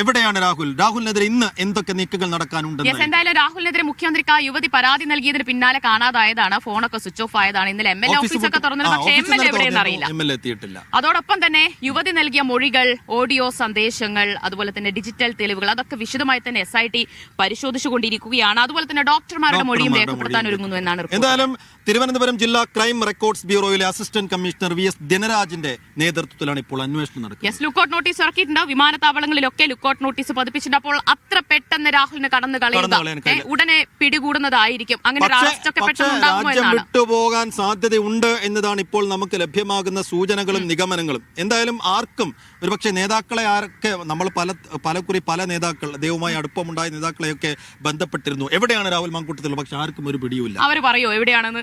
എവിടെയാണ് രാഹുൽ? രാഹുലിനെതിരെ ഇന്ന് എന്തൊക്കെ നീക്കങ്ങൾ നടക്കാനുണ്ട് എന്തായാലും രാഹുലിനെതിരെ മുഖ്യമന്ത്രിക്ക് ആ യുവതി പരാതി നൽകിയതിന് പിന്നാലെ കാണാതായതാണ്. ഫോണൊക്കെ സ്വിച്ച് ഓഫ് ആയതാണ്. ഇന്നലെ എം എൽ എ ഓഫീസൊക്കെ തുറന്നത് പക്ഷേ എം എൽ എ എവിടെയെന്ന് അറിയില്ല. അതോടൊപ്പം തന്നെ യുവതി നൽകിയ മൊഴികൾ ഓഡിയോ സന്ദേശങ്ങൾ അതുപോലെ തന്നെ ഡിജിറ്റൽ തെളിവുകൾ അതൊക്കെ വിശദമായി തന്നെ എസ് ഐ ടി പരിശോധിച്ചുകൊണ്ടിരിക്കുകയാണ്. അതുപോലെ തന്നെ ഡോക്ടർമാരുടെ മൊഴിയും രേഖപ്പെടുത്താൻ ഒരുങ്ങുന്നു എന്നാണ് എന്തായാലും തിരുവനന്തപുരം ജില്ലാ ക്രൈം റെക്കോർഡ്സ് ബ്യൂറോയിലെ അസിസ്റ്റന്റ് കമ്മീഷണർ വി എസ് ദിനരാജിന്റെ നേതൃത്വത്തിലാണ് ഇപ്പോൾ അന്വേഷണം നടക്കുന്നത്. ലുക്കൌട്ട് നോട്ടീസ് ഇറക്കിയിട്ടുണ്ട്. വിമാനത്താവളങ്ങളിലൊക്കെ ലുക്കൌട്ട് നോട്ടീസ് പതിപ്പിച്ചിട്ടുണ്ട്. അപ്പോൾ അത്ര പെട്ടെന്ന് രാഹുലിന് കടന്നു കളയുക. ഏ, ഉടനെ പിടികൂടുന്നതായിരിക്കും. അങ്ങനെ രാജ്യം വിട്ടുപോകാൻ സാധ്യതയുണ്ട് എന്നതാണ് ഇപ്പോൾ നമുക്ക് ലഭ്യമാകുന്ന സൂചനകളും നിഗമനങ്ങളും. എന്തായാലും ആർക്കും ഒരുപക്ഷെ നേതാക്കളെ ആരൊക്കെ നമ്മൾ പല പലക്കുറി പല നേതാക്കൾ ദൈവമായി അടുപ്പമുണ്ടായ നേതാക്കളെയൊക്കെ ബന്ധപ്പെട്ടിരുന്നു. എവിടെയാണ് രാഹുൽ മാങ്കൂട്ടത്തിൽ പക്ഷെ ആർക്കും ഒരു പിടിയുമില്ല. അവർ പറയോ എവിടെയാണെന്ന്?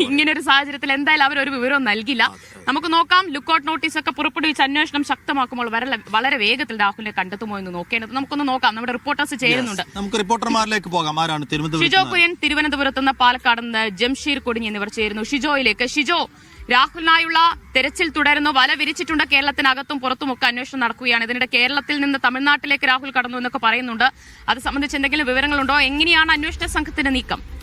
ഇങ്ങനെ ഒരു സാഹചര്യത്തിൽ എന്തായാലും അവർ ഒരു വിവരവും നൽകില്ല. നമുക്ക് നോക്കാം. ലുക്കൌട്ട് നോട്ടീസ് ഒക്കെ പുറപ്പെടുവിച്ച് അന്വേഷണം ശക്തമാക്കുമ്പോൾ വളരെ വളരെ വേഗത്തിൽ രാഹുലിനെ കണ്ടെത്തുമോ എന്ന് നോക്കേണ്ടത് നമുക്കൊന്ന് നോക്കാം. നമ്മുടെ റിപ്പോർട്ടേഴ്സ് ചെയ്യുന്നുണ്ട് നമുക്ക് റിപ്പോർട്ടർമാരിലേക്ക് പോകാം. ആരാണ് ഷിജോ കുര്യൻ തിരുവനന്തപുരത്ത് നിന്ന് പാലക്കാട് നിന്ന് ജംഷീർ കൊടിഞ്ഞ് എന്നിവർ ചേരുന്നു. ഷിജോയിലേക്ക്. ഷിജോ രാഹുലിനായുള്ള തെരച്ചിൽ തുടരുന്നു. വല വിരിച്ചിട്ടുണ്ട് കേരളത്തിനകത്തും പുറത്തുമൊക്കെ അന്വേഷണം നടക്കുകയാണ്. ഇതിനിടെ കേരളത്തിൽ നിന്ന് തമിഴ്നാട്ടിലേക്ക് രാഹുൽ കടന്നു എന്നൊക്കെ പറയുന്നുണ്ട്. അത് സംബന്ധിച്ച് എന്തെങ്കിലും വിവരങ്ങളുണ്ടോ? എങ്ങനെയാണ് അന്വേഷണ സംഘത്തിന്റെ നീക്കം?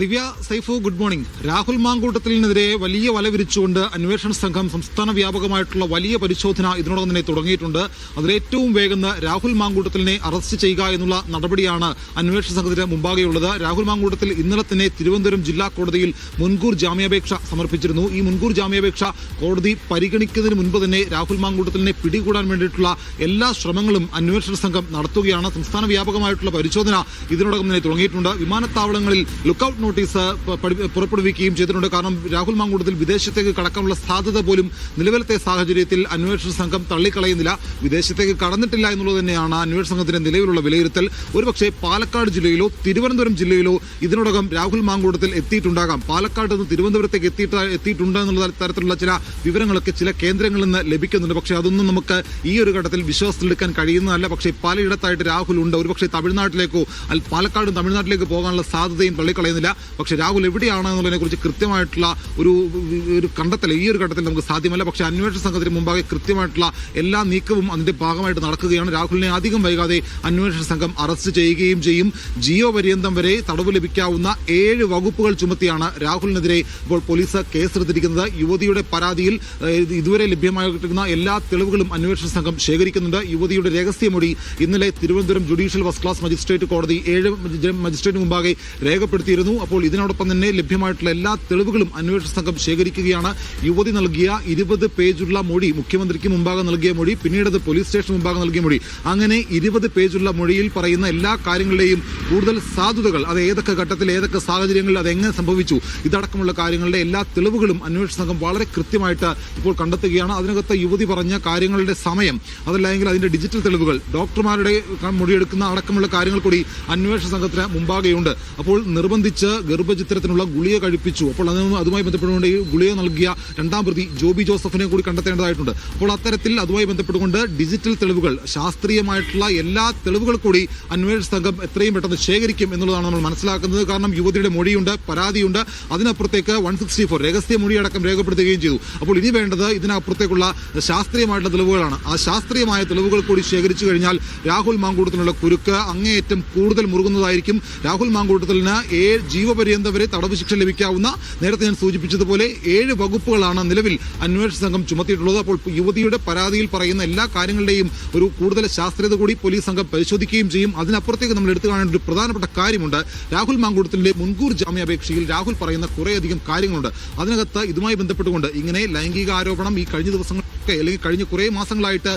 Divya Saifu good morning. Rahul മാങ്കൂട്ടത്തിനെതിരെ വലിയ വല വിരിച്ചുകൊണ്ട് അന്വേഷണ സംഘം സംസ്ഥാന വ്യാപകമായിട്ടുള്ള വലിയ പരിശോധന ഇതിനോടകം തന്നെ തുടങ്ങിയിട്ടുണ്ട്. അതിലേറ്റവും വേഗം രാഹുൽ മാങ്കൂട്ടത്തിനെ അറസ്റ്റ് ചെയ്യുക എന്നുള്ള നടപടിയാണ് അന്വേഷണ സംഘത്തിന് മുമ്പാകെയുള്ളത്. രാഹുൽ മാങ്കൂട്ടത്തിൽ ഇന്നലെ തന്നെ തിരുവനന്തപുരം ജില്ലാ കോടതിയിൽ മുൻകൂർ ജാമ്യാപേക്ഷ സമർപ്പിച്ചിരുന്നു. ഈ മുൻകൂർ ജാമ്യാപേക്ഷ കോടതി പരിഗണിക്കുന്നതിന് മുൻപ് തന്നെ രാഹുൽ മാങ്കൂട്ടത്തിനെ പിടികൂടാൻ വേണ്ടിയിട്ടുള്ള എല്ലാ ശ്രമങ്ങളും അന്വേഷണ സംഘം നടത്തുകയാണ്. സംസ്ഥാന വ്യാപകമായിട്ടുള്ള പരിശോധന ഇതിനോടകം തന്നെ തുടങ്ങിയിട്ടുണ്ട്. വിമാനത്താവളങ്ങളിൽ ലുക്കൌട്ട് നോട്ടീസ് പുറപ്പെടുവിക്കുകയും ചെയ്തിട്ടുണ്ട്. കാരണം രാഹുൽ മാങ്കൂട്ടത്തിൽ വിദേശത്തേക്ക് കടക്കാനുള്ള സാധ്യത പോലും നിലവിലത്തെ സാഹചര്യത്തിൽ അന്വേഷണ സംഘം തള്ളിക്കളയുന്നില്ല. വിദേശത്തേക്ക് കടന്നിട്ടില്ല എന്നുള്ളത് തന്നെയാണ് അന്വേഷണ സംഘത്തിന്റെ നിലവിലുള്ള വിലയിരുത്തൽ. ഒരുപക്ഷെ പാലക്കാട് ജില്ലയിലോ തിരുവനന്തപുരം ജില്ലയിലോ ഇതിനോടകം രാഹുൽ മാങ്കൂട്ടത്തിൽ എത്തിയിട്ടുണ്ടാകാം. പാലക്കാട് നിന്ന് തിരുവനന്തപുരത്തേക്ക് എത്തിയിട്ട് എത്തിയിട്ടുണ്ട് എന്നുള്ള തരത്തിലുള്ള ചില വിവരങ്ങളൊക്കെ ചില കേന്ദ്രങ്ങളിൽ നിന്ന് ലഭിക്കുന്നുണ്ട്. പക്ഷേ അതൊന്നും നമുക്ക് ഈ ഒരു ഘട്ടത്തിൽ വിശ്വാസത്തിലെടുക്കാൻ കഴിയുന്നതല്ല. പക്ഷേ പലയിടത്തായിട്ട് രാഹുൽ ഉണ്ട്. ഒരുപക്ഷെ തമിഴ്നാട്ടിലേക്കോ അല്ല പാലക്കാടും തമിഴ്നാട്ടിലേക്ക് പോകാനുള്ള സാധ്യതയും തള്ളിക്കളയുന്നില്ല. പക്ഷേ രാഹുൽ എവിടെയാണ് എന്നുള്ളതിനെക്കുറിച്ച് കൃത്യമായിട്ടുള്ള ഒരു ഒരു കണ്ടെത്തൽ ഈ ഒരു ഘട്ടത്തിൽ നമുക്ക് സാധ്യമല്ല. പക്ഷേ അന്വേഷണ സംഘത്തിന് മുമ്പാകെ കൃത്യമായിട്ടുള്ള എല്ലാ നീക്കവും അതിന്റെ ഭാഗമായിട്ട് നടക്കുകയാണ്. രാഹുലിനെ അധികം വൈകാതെ അന്വേഷണ സംഘം അറസ്റ്റ് ചെയ്യുകയും ചെയ്യും. ജിയോ പര്യന്തം വരെ തടവ് ലഭിക്കാവുന്ന ഏഴ് വകുപ്പുകൾ ചുമത്തിയാണ് രാഹുലിനെതിരെ ഇപ്പോൾ പോലീസ് കേസെടുത്തിരിക്കുന്നത്. യുവതിയുടെ പരാതിയിൽ ഇതുവരെ ലഭ്യമായിരിക്കുന്ന എല്ലാ തെളിവുകളും അന്വേഷണ സംഘം ശേഖരിക്കുന്നുണ്ട്. യുവതിയുടെ രഹസ്യമൊഴി ഇന്നലെ Thiruvananthapuram judicial first class magistrate കോടതി ഏഴ് മജി- മജിസ്ട്രേറ്റ് മുമ്പാകെ രേഖപ്പെടുത്തിയിരുന്നു. അപ്പോൾ ഇതിനോടൊപ്പം തന്നെ ലഭ്യമായിട്ടുള്ള എല്ലാ തെളിവുകളും അന്വേഷണ സംഘം ശേഖരിക്കുകയാണ്. യുവതി നൽകിയ ഇരുപത് പേജുള്ള മൊഴി മുഖ്യമന്ത്രിക്ക് മുമ്പാകെ നൽകിയ മൊഴി പിന്നീട് പോലീസ് സ്റ്റേഷൻ മുമ്പാകെ നൽകിയ മൊഴി. അങ്ങനെ ഇരുപത് പേജുള്ള മൊഴിയിൽ പറയുന്ന എല്ലാ കാര്യങ്ങളുടെയും കൂടുതൽ സാധ്യതകൾ അത് ഏതൊക്കെ ഘട്ടത്തിൽ ഏതൊക്കെ സാഹചര്യങ്ങളിൽ അത് എങ്ങനെ സംഭവിച്ചു ഇതടക്കമുള്ള കാര്യങ്ങളുടെ എല്ലാ തെളിവുകളും അന്വേഷണ സംഘം വളരെ കൃത്യമായിട്ട് ഇപ്പോൾ കണ്ടെത്തുകയാണ്. അതിനകത്ത് യുവതി പറഞ്ഞ കാര്യങ്ങളുടെ സമയം അതല്ലെങ്കിൽ അതിന്റെ ഡിജിറ്റൽ തെളിവുകൾ ഡോക്ടർമാരുടെ മൊഴിയെടുക്കുന്ന അടക്കമുള്ള കാര്യങ്ങൾ കൂടി അന്വേഷണ സംഘത്തിന് മുമ്പാകെയുണ്ട്. അപ്പോൾ നിർബന്ധിച്ച് ഗർഭചിത്രത്തിനുള്ള ഗുളിക കഴിപ്പിച്ചു. അപ്പോൾ അതിന് അതുമായി ബന്ധപ്പെട്ടുകൊണ്ട് ഈ ഗുളിക നൽകിയ രണ്ടാം പ്രതി ജോബി ജോസഫിനെ കൂടി കണ്ടെത്തേണ്ടതായിട്ടുണ്ട്. അപ്പോൾ അത്തരത്തിൽ അതുമായി ബന്ധപ്പെട്ടുകൊണ്ട് ഡിജിറ്റൽ തെളിവുകൾ ശാസ്ത്രീയമായിട്ടുള്ള എല്ലാ തെളിവുകൾ കൂടി അന്വേഷണ സംഘം എത്രയും പെട്ടെന്ന് ശേഖരിക്കും എന്നുള്ളതാണ് നമ്മൾ മനസ്സിലാക്കുന്നത്. കാരണം യുവതിയുടെ മൊഴിയുണ്ട് പരാതിയുണ്ട്. അതിനപ്പുറത്തേക്ക് വൺ സിക്സ്റ്റി ഫോർ രഹസ്യ മൊഴി അടക്കം രേഖപ്പെടുത്തുകയും ചെയ്തു. അപ്പോൾ ഇനി വേണ്ടത് ഇതിനപ്പുറത്തേക്കുള്ള ശാസ്ത്രീയമായിട്ടുള്ള തെളിവുകളാണ്. ആ ശാസ്ത്രീയമായ തെളിവുകൾ കൂടി ശേഖരിച്ചു കഴിഞ്ഞാൽ രാഹുൽ മാങ്കൂട്ടത്തിനുള്ള കുരുക്ക് അങ്ങേയറ്റം കൂടുതൽ മുറുകുന്നതായിരിക്കും. രാഹുൽ മാങ്കൂട്ടത്തിന് ഏഴ് ജീവപര്യന്തം വരെ തടവ് ശിക്ഷ ലഭിക്കാവുന്ന നേരത്തെ ഞാൻ സൂചിപ്പിച്ചതുപോലെ ഏഴ് വകുപ്പുകളാണ് നിലവിൽ അന്വേഷണ സംഘം ചുമത്തിയിട്ടുള്ളത്. അപ്പോൾ യുവതിയുടെ പരാതിയിൽ പറയുന്ന എല്ലാ കാര്യങ്ങളുടെയും ഒരു കൂടുതൽ ശാസ്ത്രീയത കൂടി പോലീസ് സംഘം പരിശോധിക്കുകയും ചെയ്യും. അതിനപ്പുറത്തേക്ക് നമ്മൾ എടുത്തു കാണേണ്ട ഒരു പ്രധാനപ്പെട്ട കാര്യമുണ്ട്. രാഹുൽ മാങ്കൂട്ടത്തിന്റെ മുൻകൂർ ജാമ്യാപേക്ഷയിൽ രാഹുൽ പറയുന്ന കുറേയധികം കാര്യങ്ങളുണ്ട്. അതിനകത്ത് ഇതുമായി ബന്ധപ്പെട്ടുകൊണ്ട് ഇങ്ങനെ ലൈംഗിക ആരോപണം ഈ കഴിഞ്ഞ ദിവസങ്ങളൊക്കെ അല്ലെങ്കിൽ കഴിഞ്ഞ കുറേ മാസങ്ങളായിട്ട്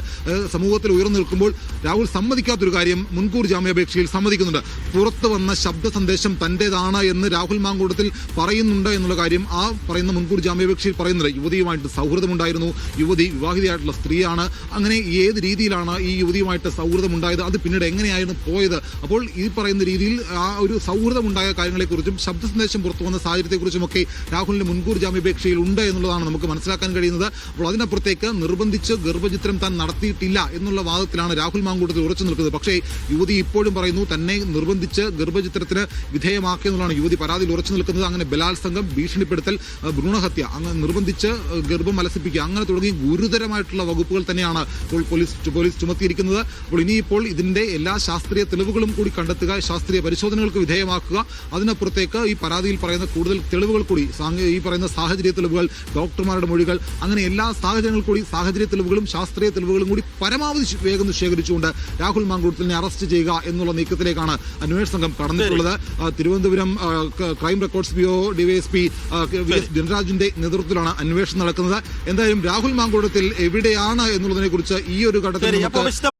സമൂഹത്തിൽ ഉയർന്നു നിൽക്കുമ്പോൾ രാഹുൽ സമ്മതിക്കാത്തൊരു കാര്യം മുൻകൂർ ജാമ്യാപേക്ഷയിൽ സമ്മതിക്കുന്നുണ്ട്. പുറത്തു വന്ന ശബ്ദ സന്ദേശം തന്റേതാണ് എന്ന് രാഹുൽ മാങ്കൂട്ടത്തിൽ പറയുന്നുണ്ട് എന്നുള്ള കാര്യം ആ പറയുന്ന മുൻകൂർ ജാമ്യാപേക്ഷയിൽ പറയുന്നത് യുവതിയുമായിട്ട് സൗഹൃദമുണ്ടായിരുന്നു. യുവതി വിവാഹിതയായിട്ടുള്ള സ്ത്രീയാണ്. അങ്ങനെ ഏത് രീതിയിലാണ് ഈ യുവതിയുമായിട്ട് സൗഹൃദമുണ്ടായത്? അത് പിന്നീട് എങ്ങനെയായിരുന്നു പോയത്? അപ്പോൾ ഈ പറയുന്ന രീതിയിൽ ആ ഒരു സൗഹൃദമുണ്ടായ കാര്യങ്ങളെക്കുറിച്ചും ശബ്ദ സന്ദേശം പുറത്തു വന്ന സാഹചര്യത്തെക്കുറിച്ചുമൊക്കെ രാഹുലിന് മുൻകൂർ ജാമ്യാപേക്ഷയിൽ ഉണ്ട് എന്നുള്ളതാണ് നമുക്ക് മനസ്സിലാക്കാൻ കഴിയുന്നത്. അപ്പോൾ അതിനപ്പുറത്തേക്ക് നിർബന്ധിച്ച് ഗർഭചിത്രം താൻ നടത്തിയിട്ടില്ല എന്നുള്ള വാദത്തിലാണ് രാഹുൽ മാങ്കൂട്ടത്തിൽ ഉറച്ചു നിൽക്കുന്നത്. പക്ഷേ യുവതി ഇപ്പോഴും പറയുന്നു തന്നെ നിർബന്ധിച്ച് ഗർഭചിത്രത്തിന് വിധേയമാക്കിയെന്നുള്ളതാണ് യുവതി പരാതിയിൽ ഉറച്ചു നിൽക്കുന്നത്. അങ്ങനെ ബലാത്സംഗം ഭീഷണിപ്പെടുത്തൽ ഭ്രൂണഹത്യ അങ്ങനെ നിർബന്ധിച്ച് ഗർഭം അലസിപ്പിക്കുക അങ്ങനെ തുടങ്ങി ഗുരുതരമായിട്ടുള്ള വകുപ്പുകൾ തന്നെയാണ് ഇപ്പോൾ പോലീസ് പോലീസ് ചുമത്തിയിരിക്കുന്നത്. അപ്പോൾ ഇനിയിപ്പോൾ ഇതിന്റെ എല്ലാ ശാസ്ത്രീയ തെളിവുകളും കൂടി കണ്ടെത്തുക ശാസ്ത്രീയ പരിശോധനകൾക്ക് വിധേയമാക്കുക അതിനപ്പുറത്തേക്ക് ഈ പരാതിയിൽ പറയുന്ന കൂടുതൽ തെളിവുകൾ കൂടി ഈ പറയുന്ന സാഹചര്യ തെളിവുകൾ ഡോക്ടർമാരുടെ മൊഴികൾ അങ്ങനെ എല്ലാ സാഹചര്യങ്ങൾ കൂടി സാഹചര്യ തെളിവുകളും ശാസ്ത്രീയ തെളിവുകളും കൂടി പരമാവധി വേഗം ശേഖരിച്ചുകൊണ്ട് രാഹുൽ മാങ്കൂട്ടത്തിനെ അറസ്റ്റ് ചെയ്യുക എന്നുള്ള നീക്കത്തിലേക്കാണ് അന്വേഷണ സംഘം കടന്നിട്ടുള്ളത്. Thiruvananthapuram crime records bureau DYSP V S ധനരാജിന്റെ നേതൃത്വത്തിലാണ് അന്വേഷണം നടക്കുന്നത്. എന്തായാലും രാഹുൽ മാങ്കൂട്ടത്തിൽ എവിടെയാണ് എന്നുള്ളതിനെ കുറിച്ച് ഈ ഒരു ഘട്ടത്തിൽ